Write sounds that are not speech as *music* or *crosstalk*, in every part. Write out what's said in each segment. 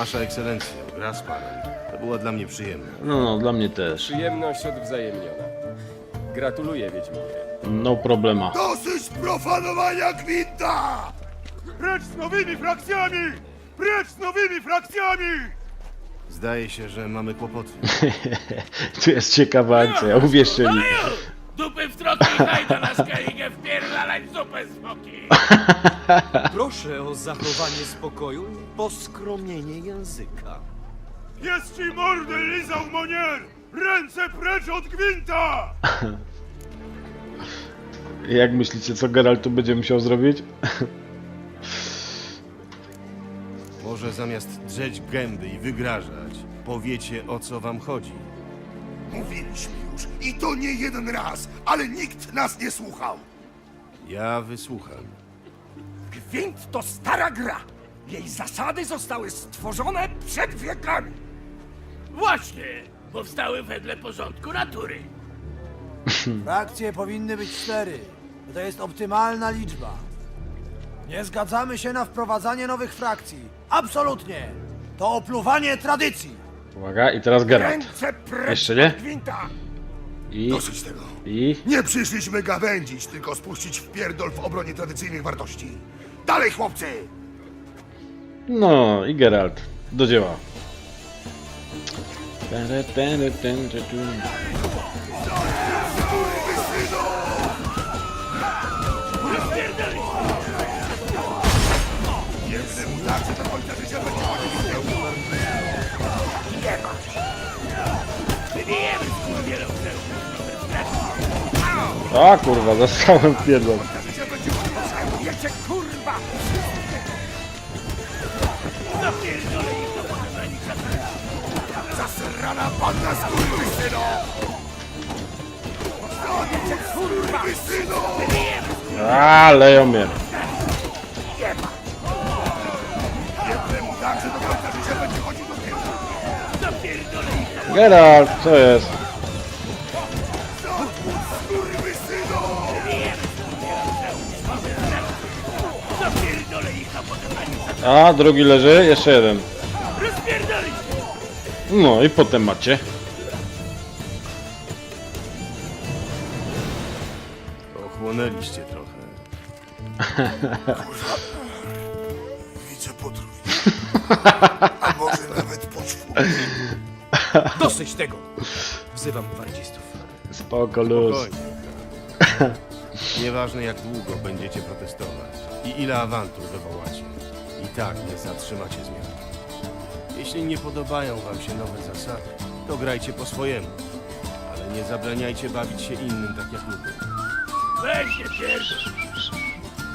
Wasza ekscelencjo, gra z panem. To było dla mnie przyjemne. No, no, dla mnie też. Przyjemność odwzajemniona. Gratuluję, Wiedźminie. No problema. Dosyć profanowania gwinta! Precz z nowymi frakcjami! Precz z nowymi frakcjami! Zdaje się, że mamy kłopoty. *laughs* Tu jest ciekawa akcja, uwierzcie mi. Dupy w troki i hajda na skaligę wpierdalać w zupę smoki! *laughs* Proszę o zachowanie spokoju i poskromienie języka. Jest ci mordę lizał monier! Ręce precz od gwinta! *laughs* Jak myślicie, co Geralt tu będzie musiał zrobić? *laughs* Może zamiast drzeć gęby i wygrażać, powiecie o co wam chodzi. Mówiliśmy już i to nie jeden raz, ale nikt nas nie słuchał. Ja wysłucham. Gwint to stara gra. Jej zasady zostały stworzone przed wiekami. Właśnie! Powstały wedle porządku natury. Frakcje powinny być cztery. To jest optymalna liczba. Nie zgadzamy się na wprowadzanie nowych frakcji. Absolutnie! To opluwanie tradycji. Uwaga, i teraz Geralt. Ręce precz Jeszcze nie? od gwinta. I, Dosyć tego. i... Nie przyszliśmy gawędzić, tylko spuścić w pierdol w obronie tradycyjnych wartości. Dalej, chłopcy! No, i Geralt. Do dzieła. Jednemu Wiecie, kurwa! Zapierdolę ich do pogranicza. Zasrana panna skurwysyno! Wiecie, kurwa! Skurwysyno! A, leją mnie. Geralt, co jest? A, drugi leży, jeszcze jeden. No i potem macie. Ochłonęliście trochę. *laughs* Widzę potrój. A może nawet poczwórkę. Dosyć tego! Wzywam gwardzistów. Spoko, luz. Spokojnie. Nieważne jak długo będziecie protestować i ile awantur wywołacie. I tak nie zatrzymacie zmian. Jeśli nie podobają wam się nowe zasady, to grajcie po swojemu. Ale nie zabraniajcie bawić się innym tak jak lubią. Weź się pierdol!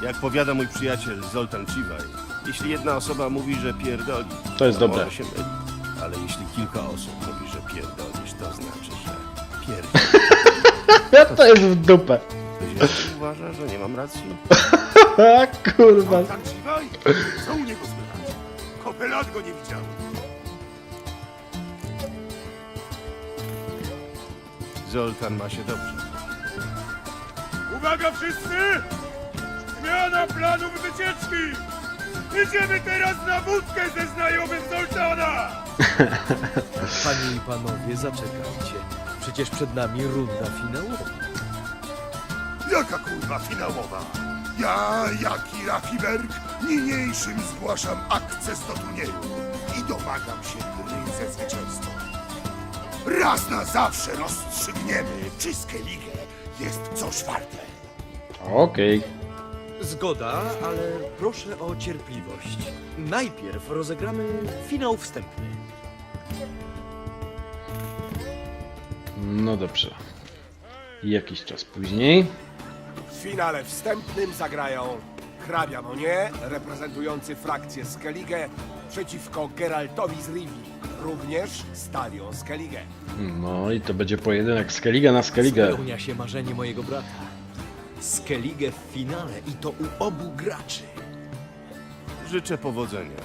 Jak powiada mój przyjaciel Zoltan Chivaj, jeśli jedna osoba mówi, że pierdoli, To jest to dobre. może się myli. Ale jeśli kilka osób mówi, że pierdolisz, to znaczy, że pierdolisz. *laughs* To jest w dupę. Ktoś jeszcze uważa, że nie mam racji? A *laughs* kurwa. Niego słychać? Kopę lat go nie widział. Zoltan ma się dobrze. Uwaga wszyscy! Zmiana planów wycieczki! Idziemy teraz na wódkę ze znajomym Zoltana! *laughs* Panie i panowie, zaczekajcie. Przecież przed nami runda finałowa. Jaka kurwa finałowa? Ja, Jaki Rafiberg, niniejszym zgłaszam akces do turnieju i domagam się gry ze zwycięstwem. Raz na zawsze rozstrzygniemy, czy Skellige jest coś warte. Okej. Zgoda, ale proszę o cierpliwość. Najpierw rozegramy finał wstępny. No dobrze. Jakiś czas później. W finale wstępnym zagrają hrabia Monie, reprezentujący frakcję Skellige, przeciwko Geraltowi z Rivii, również Stalion Skellige. No i to będzie pojedynek Skellige na Skellige. Spełnia się marzenie mojego brata. Skellige w finale i to u obu graczy. Życzę powodzenia.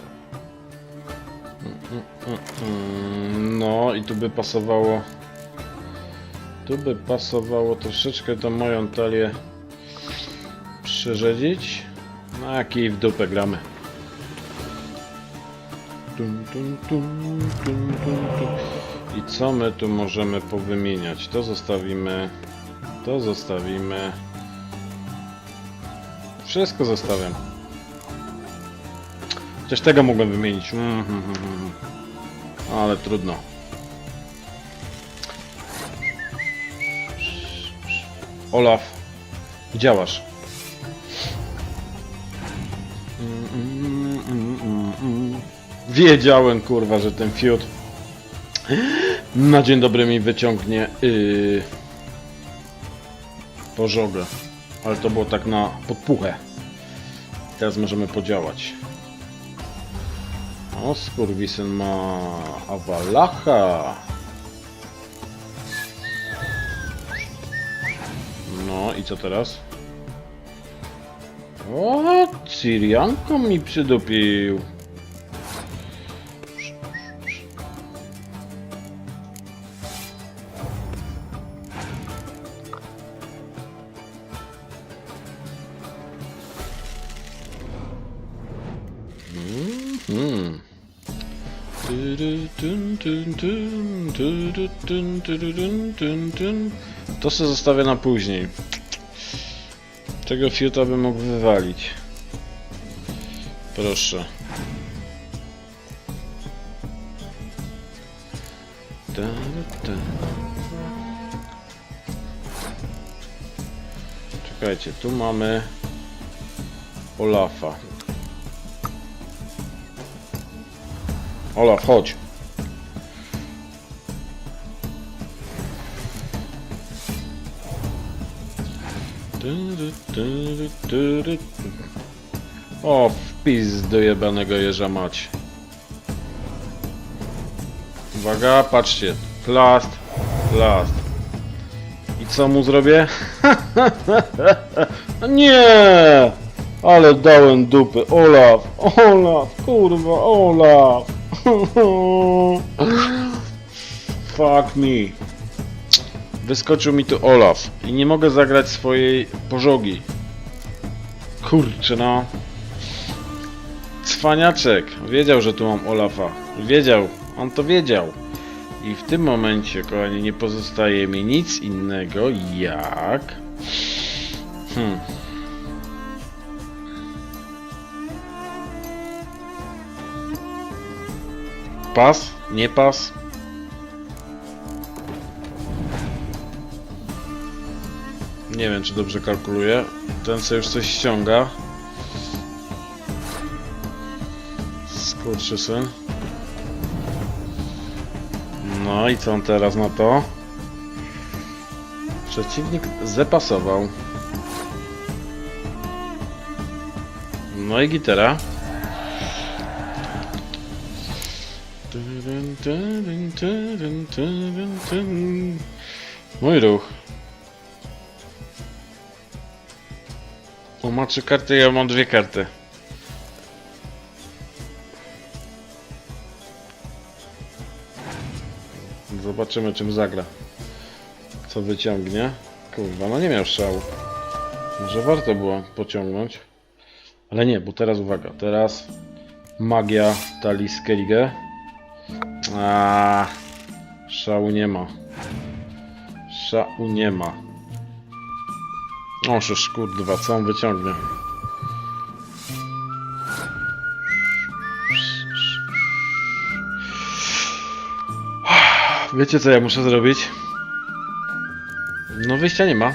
Mm, No i tu by pasowało. Tu by pasowało troszeczkę tą moją talię przerzedzić. No jak i w dupę gramy. Tum, tum, tum, tum, tum, tum. I co my tu możemy powymieniać? To zostawimy. To zostawimy. Wszystko zostawiam. Chociaż tego mogłem wymienić. Mm, mm, mm, mm. Ale trudno. Olaf, działasz. Wiedziałem, kurwa, że ten fiut na dzień dobry mi wyciągnie yy, pożogę. Ale to było tak na podpuchę. Teraz możemy podziałać. O, skurwisyn ma Awalacha. No i co teraz? O, Syrianko mi przydupił. Tyn. To se zostawię na później. Czego fiuta bym mógł wywalić? Proszę. Czekajcie, tu mamy Olafa. Olaf, chodź. O, wpis do jebanego jeża mać. Uwaga, patrzcie. Last, last. I co mu zrobię? *laughs* Nie! Ale dałem dupy. Olaf, Olaf, kurwa, Olaf. *laughs* Fuck me. Wyskoczył mi tu Olaf i nie mogę zagrać swojej pożogi. Kurczę no. Cwaniaczek. Wiedział, że tu mam Olafa. Wiedział. On to wiedział. I w tym momencie, kochani, nie pozostaje mi nic innego jak... Hmm. Pas? Nie pas? Nie wiem, czy dobrze kalkuluję. Ten sobie już coś ściąga. Skurczysyn. No i co on teraz na to? Przeciwnik zepasował. No i gitara. Tudun, tudun, tudun. Mój ruch. On ma trzy karty, ja mam dwie karty. Zobaczymy czym zagra. Co wyciągnie. Kurwa, no nie miał szału. Może warto było pociągnąć. Ale nie, bo teraz uwaga, teraz magia Talis Skellige. A, szału nie ma. Szału nie ma. O, szysz, kurwa, co on wyciągnie? Wiecie co ja muszę zrobić? No wyjścia nie ma.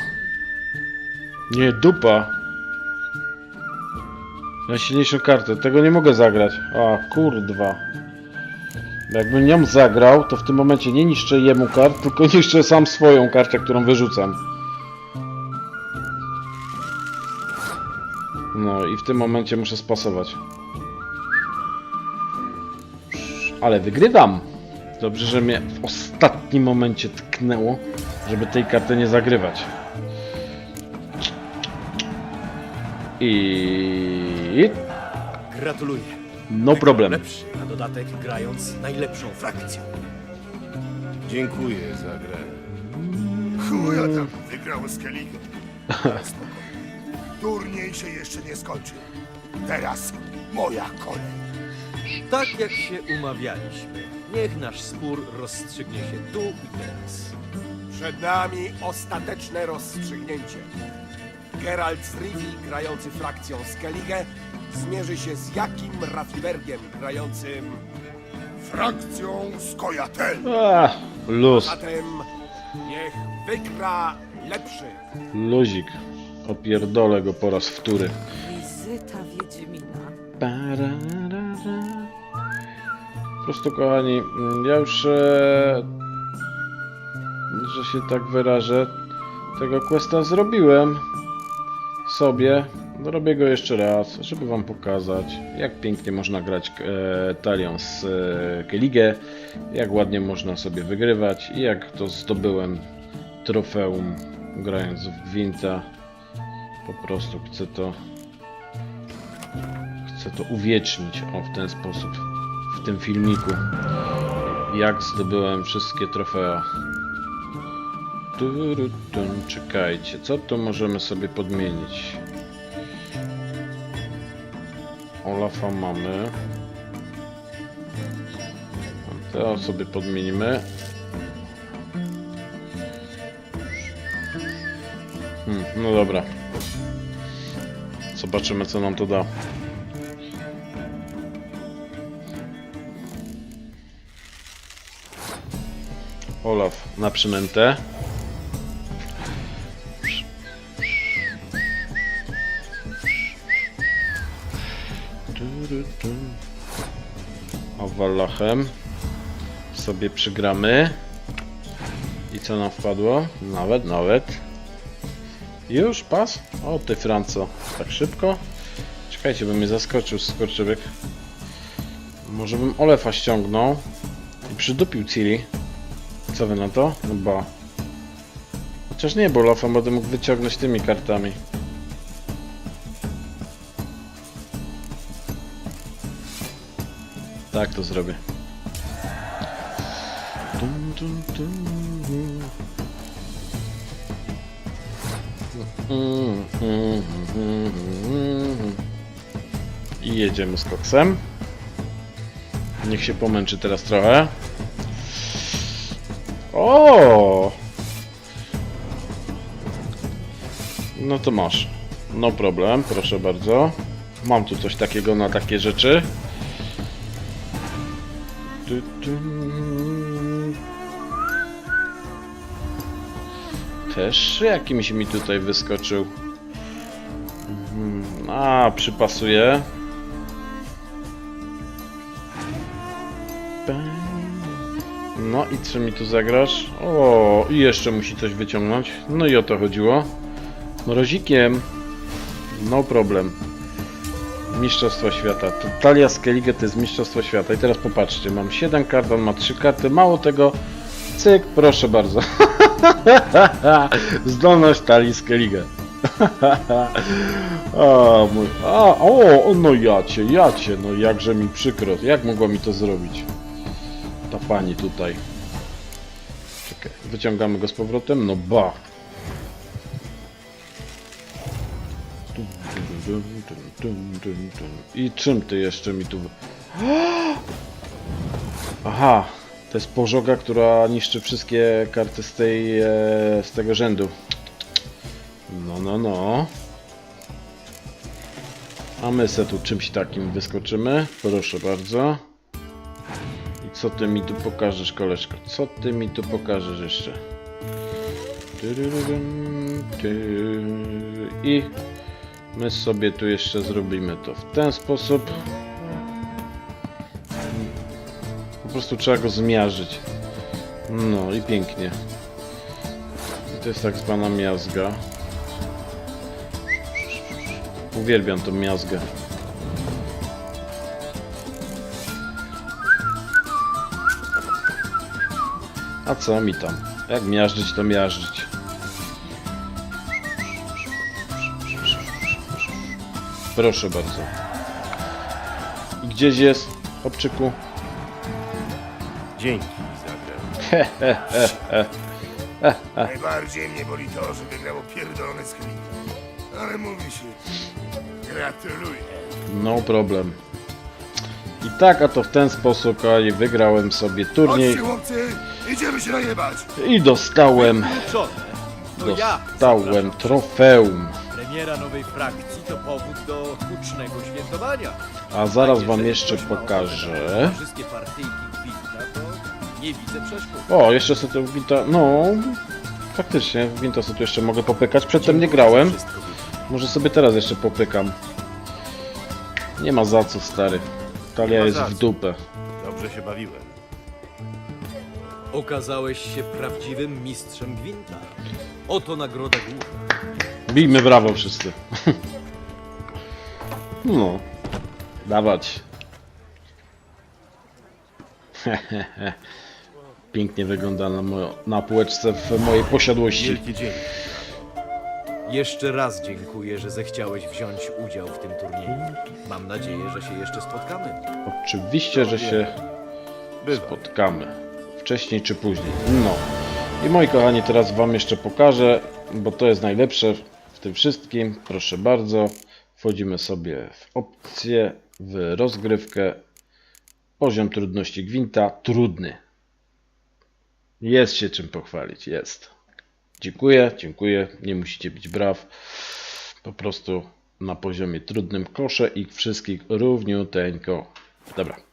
Nie, dupa. Najsilniejszą kartę. Tego nie mogę zagrać. A, kurwa. Jakbym nią zagrał, to w tym momencie nie niszczę jemu kart, tylko *laughs* niszczę sam swoją kartę, którą wyrzucam. No i w tym momencie muszę spasować. Ale wygrywam! Dobrze, że mnie w ostatnim momencie tknęło, żeby tej karty nie zagrywać. I... Gratuluję. No problem. Lepszy, na dodatek grając najlepszą frakcją. Dziękuję za grę. Chuja tam wygrał Skellige. *laughs* Spokojnie. Turniej się jeszcze nie skończył. Teraz moja kolej. Tak jak się umawialiśmy. Niech nasz spór rozstrzygnie się tu i teraz. Przed nami ostateczne rozstrzygnięcie. Geralt z Rivii, grający frakcją Skellige, zmierzy się z Jakim Rafibergiem, grającym... Frakcją Skojatel. A, luz, Zatem niech wygra lepszy. luzik. Opierdolę go po raz wtóry. Wizyta Wiedźmina. Pararara. Po prostu, kochani, mm, ja już, e, że się tak wyrażę, tego questa zrobiłem sobie. Robię go jeszcze raz, żeby wam pokazać, jak pięknie można grać e, talią z e, Keligę, jak ładnie można sobie wygrywać i jak to zdobyłem trofeum grając w Gwinta. Po prostu chcę to chcę to uwiecznić o w ten sposób w tym filmiku jak zdobyłem wszystkie trofea czekajcie co tu możemy sobie podmienić Olafa mamy. To sobie podmienimy. Hmm, no dobra. Zobaczymy co nam to da. Olaf na przynętę. A sobie przygramy. I co nam wpadło? Nawet, nawet. Już pas? O ty Franco, tak szybko? Czekajcie, bo mnie zaskoczył skorczybyk. Może bym Olefa ściągnął i przydupił Cili. Co wy na to? No ba. Chociaż nie, bo Lofa będę mógł wyciągnąć tymi kartami. Tak to zrobię. I jedziemy z koksem. Niech się pomęczy teraz trochę. O! No to masz. No problem, proszę bardzo. Mam tu coś takiego na takie rzeczy. Tu, tu. Też jakimś mi tutaj wyskoczył. Mhm. A, przypasuje. No i co mi tu zagrasz? O, i jeszcze musi coś wyciągnąć. No i o to chodziło. Mrozikiem. No problem. Mistrzostwo świata. Talia Skellige to jest Mistrzostwo świata. I teraz popatrzcie, mam 7 kart, on ma 3 karty. Mało tego. Cyk, proszę bardzo. *laughs* Zdolność Talii Skellige. *laughs* o, mój, a, o, no jacie, jacie, no jakże mi przykro. Jak mogła mi to zrobić? ta pani tutaj. Czekaj, wyciągamy go z powrotem? No ba. Dum, dum, dum, dum. I czym ty jeszcze mi tu... *gasps* Aha, to jest pożoga, która niszczy wszystkie karty z tej, e, z tego rzędu. No, no, no. A my se tu czymś takim wyskoczymy. Proszę bardzo. I co ty mi tu pokażesz, koleżko? Co ty mi tu pokażesz jeszcze? I my sobie tu jeszcze zrobimy to w ten sposób. Po prostu trzeba go zmiażyć. No i pięknie. I to jest tak zwana miazga. Uwielbiam tą miazgę. A co mi tam? Jak miażdżyć, to miażdżyć. Proszę bardzo. I gdzieś jest, obczyku? Dzięki, Zagrał. *laughs* Najbardziej mnie boli to, że wygrało pierdolone skrzynki. Ale mówi się, gratuluję. No problem. I tak, a to w ten sposób a, i wygrałem sobie turniej Chodźcie, chłopcy, idziemy się najebać. i dostałem. No ja dostałem trofeum. Premiera nowej frakcji to powód do hucznego świętowania. A zaraz wam jeżeli jeszcze ktoś ma pokażę. ochotę na Wszystkie partyjki gwinta, to nie widzę przeszkód. O, jeszcze sobie to w Winta... No, faktycznie, w Winta sobie tu jeszcze mogę popykać. Przedtem nie grałem. Wszystko. Może sobie teraz jeszcze popykam. Nie ma za co, stary. Nie Talia ma jest za w co. dupę. Dobrze się bawiłem. Okazałeś się prawdziwym mistrzem gwinta. Oto nagroda główna. Bijmy brawo wszyscy. No. Dawać. *laughs* Pięknie wygląda na, mojo, na półeczce w mojej posiadłości. Wielki dzień. Jeszcze raz dziękuję, że zechciałeś wziąć udział w tym turnieju. Mam nadzieję, że się jeszcze spotkamy. Oczywiście, że się spotkamy. Wcześniej czy później. No. I moi kochani, teraz wam jeszcze pokażę, bo to jest najlepsze tym wszystkim. Proszę bardzo. Wchodzimy sobie w opcję, w rozgrywkę. Poziom trudności gwinta trudny. Jest się czym pochwalić, jest. Dziękuję, dziękuję. Nie musicie być braw. Po prostu na poziomie trudnym kosze ich wszystkich równiuteńko. Dobra.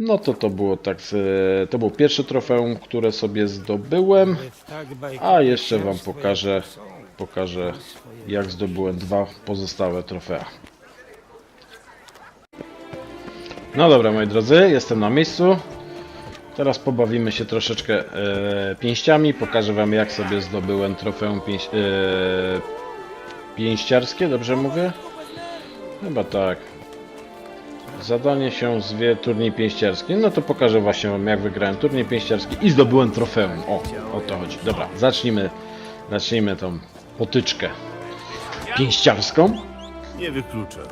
No to to było tak, to było pierwsze trofeum, które sobie zdobyłem, a jeszcze wam pokażę, pokażę jak zdobyłem dwa pozostałe trofea. No dobra moi drodzy, jestem na miejscu. Teraz pobawimy się troszeczkę e, pięściami, pokażę wam jak sobie zdobyłem trofeum pięś, e, pięściarskie, dobrze mówię? Chyba tak. Zadanie się zwie turniej pięściarski. No to pokażę właśnie wam jak wygrałem turniej pięściarski i zdobyłem trofeum. O, o to chodzi. Dobra, zacznijmy, zacznijmy tą potyczkę pięściarską. Nie wykluczę. *laughs*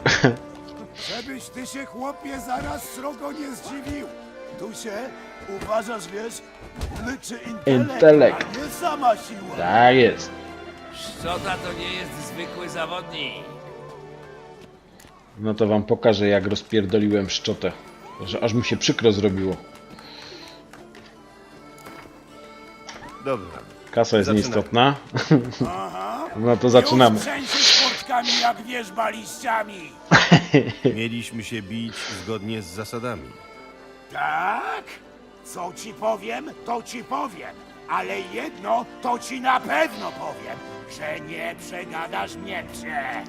Żebyś ty się, chłopie, zaraz srogo nie zdziwił. Tu się, uważasz, wiesz, liczy intelekt, Intelekt. a nie sama siła. Tak jest. Szczota to nie jest zwykły zawodnik. No to wam pokażę jak rozpierdoliłem szczotę. Że aż mu się przykro zrobiło. Dobra. Kasa jest Zaczynamy. nieistotna. *laughs* No to zaczynamy. Trzęsiesz portkami jak wierzba liściami. *laughs* Mieliśmy się bić zgodnie z zasadami. Tak? Co ci powiem, to ci powiem. Ale jedno to ci na pewno powiem, że nie przegadasz mnie prze.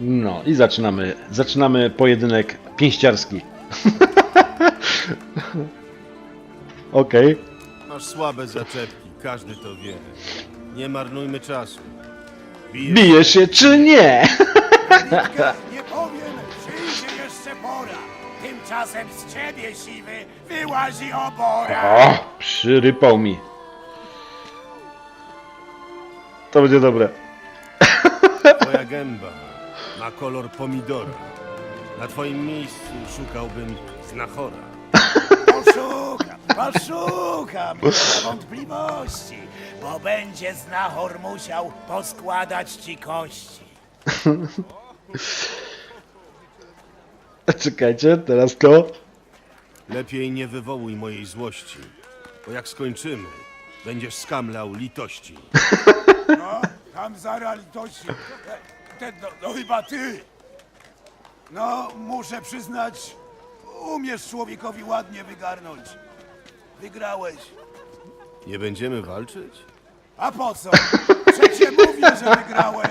No i zaczynamy. Zaczynamy pojedynek pięściarski. *laughs* Okej. Masz słabe zaczepki, każdy to wie. Nie marnujmy czasu. Bijesz Bijesz się czy nie? Nie powiem, przyjdzie jeszcze pora. Tymczasem z ciebie, siwy, wyłazi obora. O, przyrypał mi. To będzie dobre. Twoja gęba ma kolor pomidora. Na twoim miejscu szukałbym znachora. Poszukam, poszukam, nie ma wątpliwości, bo będzie znachor musiał poskładać ci kości. *laughs* Czekajcie, teraz to. Lepiej nie wywołuj mojej złości, bo jak skończymy, będziesz skamlał litości. No, tam zara litości. Ten, no, no chyba ty. No, muszę przyznać, umiesz człowiekowi ładnie wygarnąć. Wygrałeś. Nie będziemy walczyć? A po co? Przecie mówię, że wygrałeś.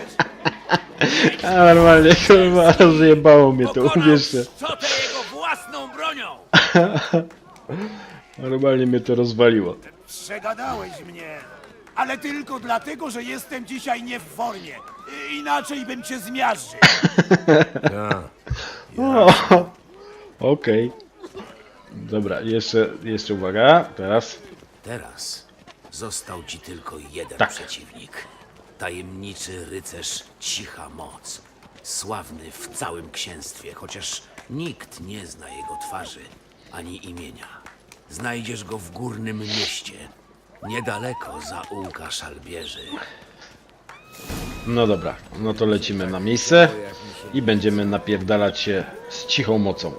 A normalnie, kurwa, rozjebało mnie to, Pokonał uwierzcie. Szczotę jego własną bronią. *laughs* Normalnie mnie to rozwaliło. Przegadałeś mnie. Ale tylko dlatego, że jestem dzisiaj nie w formie. I- Inaczej bym cię zmiażdżył. *laughs* O, Okej. Dobra, jeszcze, jeszcze uwaga, teraz. Teraz został ci tylko jeden Tak. przeciwnik. Tajemniczy rycerz Cicha Moc. Sławny w całym księstwie, chociaż nikt nie zna jego twarzy ani imienia. Znajdziesz go w górnym mieście, niedaleko zaułka Szalbierzy. No dobra, no to lecimy na miejsce. I będziemy napierdalać się z cichą mocą.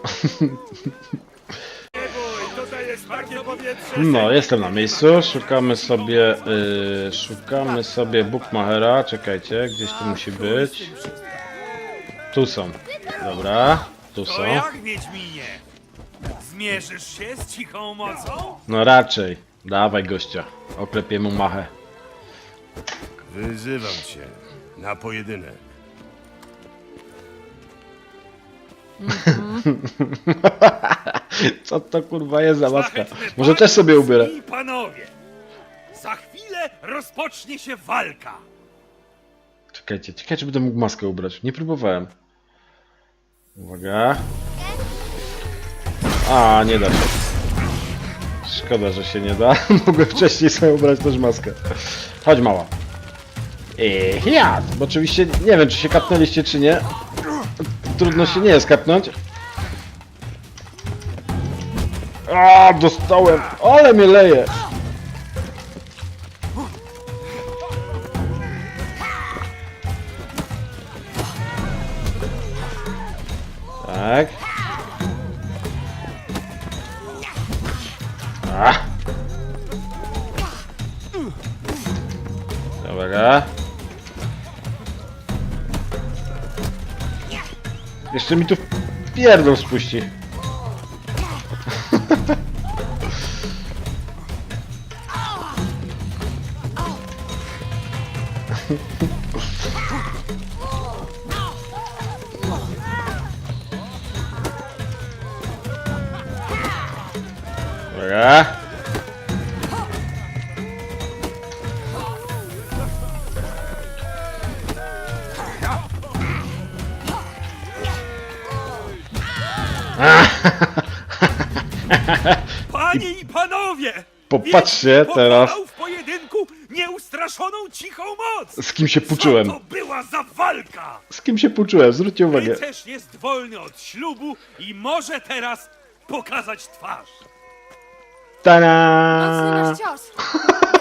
No, jestem na miejscu. Szukamy sobie. Yy, szukamy sobie Bookmachera. Czekajcie, gdzieś tu musi być. Tu są. Dobra, tu są. Zmierzysz się z cichą mocą? No raczej. Dawaj gościa. Oklepię mu machę. Wyzywam cię na pojedynek. *laughs* Co to kurwa jest za maska? Może też sobie ubierę. I panowie, za chwilę rozpocznie się walka. Czekajcie, czekajcie, czy będę mógł maskę ubrać. Nie próbowałem. Uwaga. A, nie da się. Szkoda, że się nie da. *laughs* Mogłem wcześniej sobie ubrać też maskę. Chodź mała. Eee, ja! Bo oczywiście nie wiem, czy się kapnęliście, czy nie. Trudno się nie jest kapnąć. A, dostałem! Ale mnie leje! Jeszcze mi tu pierdol spuści. *laughs* Panie i panowie! Popatrzcie teraz. pokonał w pojedynku nieustraszoną cichą moc! Z kim się Co puczyłem? to była za walka? Z kim się puczyłem? Zwróćcie uwagę. Rycerz jest wolny od ślubu i może teraz pokazać twarz. Tada! cios.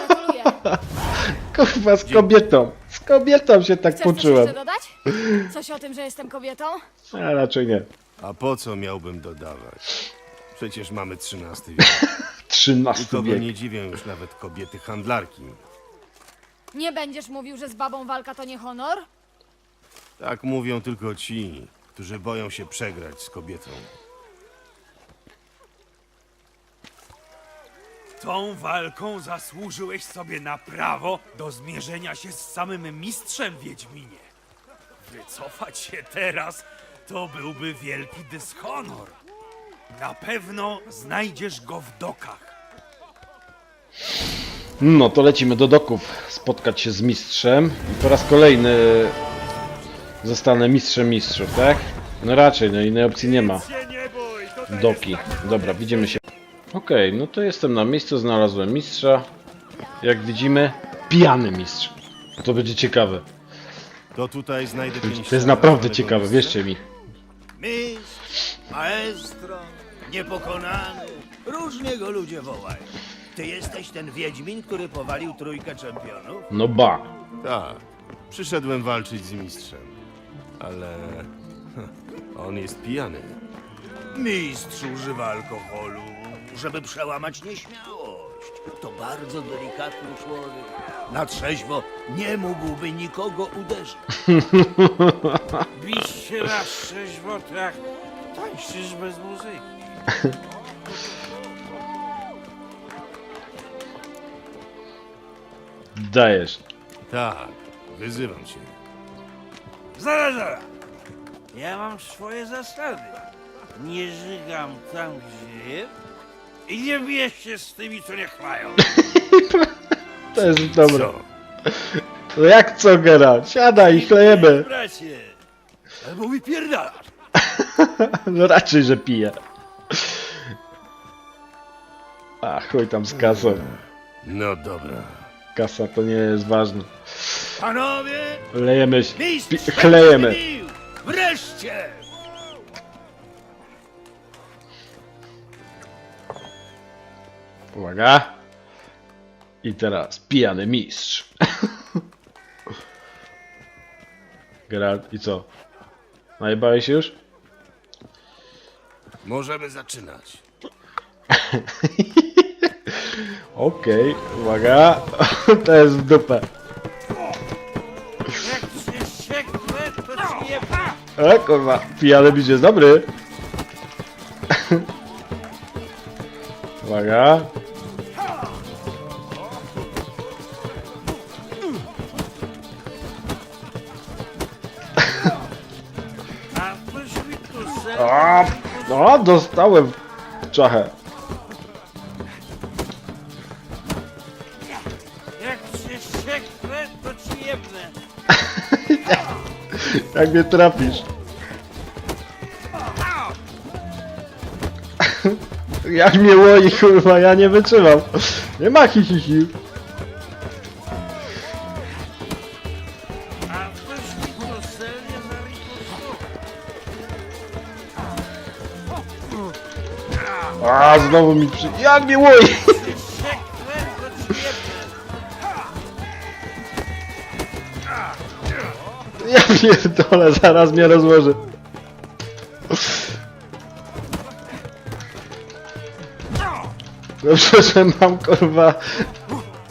Gratuluję. *laughs* Kurwa, z kobietą. Z kobietą się tak Chcesz coś jeszcze dodać? Coś o tym, że jestem kobietą? A raczej nie. A po co miałbym dodawać? Przecież mamy XIII wiek. *laughs* 13 Nikogo wiek. nie dziwią już nawet kobiety handlarki. Nie będziesz mówił, że z babą walka to nie honor? Tak mówią tylko ci, którzy boją się przegrać z kobietą. Tą walką zasłużyłeś sobie na prawo do zmierzenia się z samym mistrzem Wiedźminie. Wycofać się teraz to byłby wielki dyshonor. Na pewno znajdziesz go w dokach. No to lecimy do doków. Spotkać się z mistrzem. I po raz kolejny zostanę mistrzem mistrzów, tak? No raczej, no innej opcji nie ma. Się nie bój, to Doki. Dobra, widzimy się. Okej, no to jestem na miejscu, znalazłem mistrza. Jak widzimy, pijany mistrz. To będzie ciekawe. To tutaj znajdę pięć To jest naprawdę ciekawe, wierzcie mi. Mistrz, maestro, niepokonany. Różnie go ludzie wołają. Ty jesteś ten Wiedźmin, który powalił trójkę czempionów? No ba. Tak. Przyszedłem walczyć z mistrzem. Ale... On jest pijany. Mistrz używa alkoholu, żeby przełamać nieśmiałość. To bardzo delikatny człowiek. Na trzeźwo nie mógłby nikogo uderzyć. Bić się na trzeźwo, to jak tańczysz bez muzyki. Dajesz. Tak. Wyzywam cię. Zaraz, zaraz. Ja mam swoje zasady. Nie żygam tam, gdzie jem i nie biję się z tymi, co nie chlają. *laughs* To jest dobre. Co? No jak co, Gera? Siadaj i chlejemy. Bracie, albo wypierdalasz. *laughs* No raczej, że pije. A chuj tam z kasą. No dobra. Kasa to nie jest ważne. Panowie, Lejemy się. Pi- mistrz chlejemy. Wreszcie! Uwaga. I teraz pijany mistrz. Geralt, i co? Najebałeś się już? Możemy zaczynać. Okej, uwaga. To jest w dupę. E, kurwa, pijany bić jest dobry. Uwaga. No, dostałem czachę. Jak *laughs* mnie trafisz? *laughs* Jak mnie łoi, kurwa, ja nie wytrzymam. Nie ma hi, hi, hi. Znowu mi przy... Jak mnie łoi! *laughs* Ja pierdolę, zaraz mnie rozłoży. Dobrze, że mam kurwa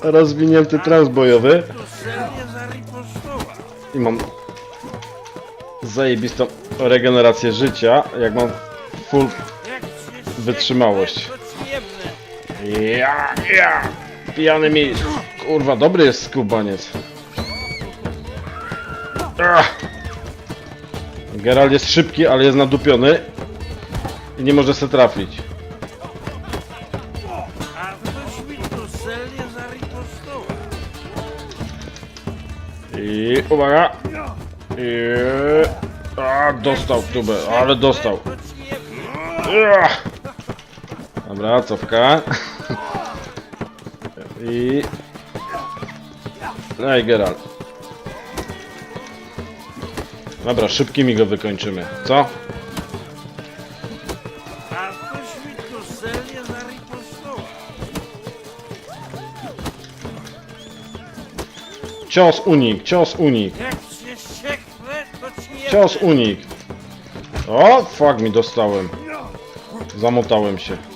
rozwinięty trans bojowy. I mam zajebistą regenerację życia, jak mam full wytrzymałość. Ja, ja, pijany mistrz. Kurwa, dobry jest skubaniec. Ach. Geralt jest szybki, ale jest nadupiony i nie może se trafić. I uwaga! I... A, dostał w tubę, ale dostał. Dobra, cofka. I... No i Geralt. Dobra, szybkimi go wykończymy. Co? Cios unik, cios unik. Cios unik. O, fuck mi dostałem. Zamotałem się.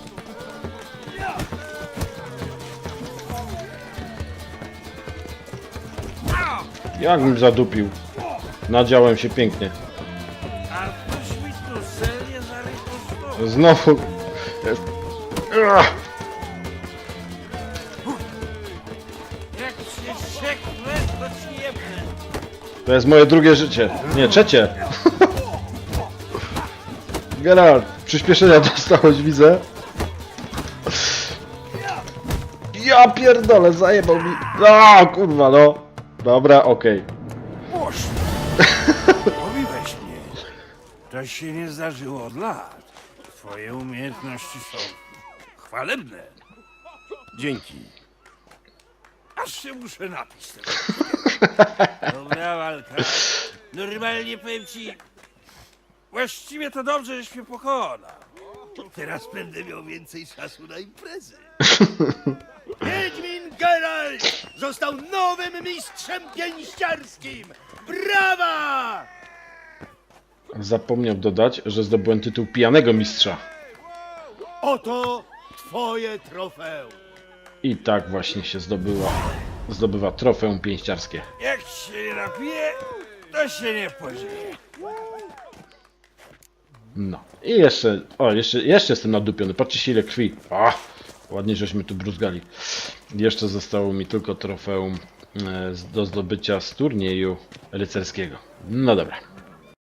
Jak mi zadupił. Nadziałem się pięknie. Znowu. To jest moje drugie życie. Nie, trzecie. *laughs* Geralt, przyspieszenia *laughs* dostałeś, widzę. Ja pierdolę, zajebał mi. A, kurwa, no. Dobra, okej. Pobiłeś mnie. To się nie zdarzyło od lat. Twoje umiejętności są chwalebne. Dzięki. Aż się muszę napić tego. Dobra walka. Normalnie powiem ci... Właściwie to dobrze, żeś mnie pokonał. Teraz będę miał więcej czasu na imprezy. *laughs* Wiedźmin Geralt został nowym mistrzem pięściarskim! Brawa! Zapomniał dodać, że zdobyłem tytuł pijanego mistrza. Oto twoje trofeum. I tak właśnie się zdobyła. Zdobywa trofeum pięściarskie. Jak się nie napije, to się nie pożyje. No. I jeszcze, o, jeszcze, jeszcze jestem nadupiony. Patrzcie się ile krwi. Ładnie żeśmy tu bruzgali. Jeszcze zostało mi tylko trofeum e, do zdobycia z turnieju rycerskiego. No dobra.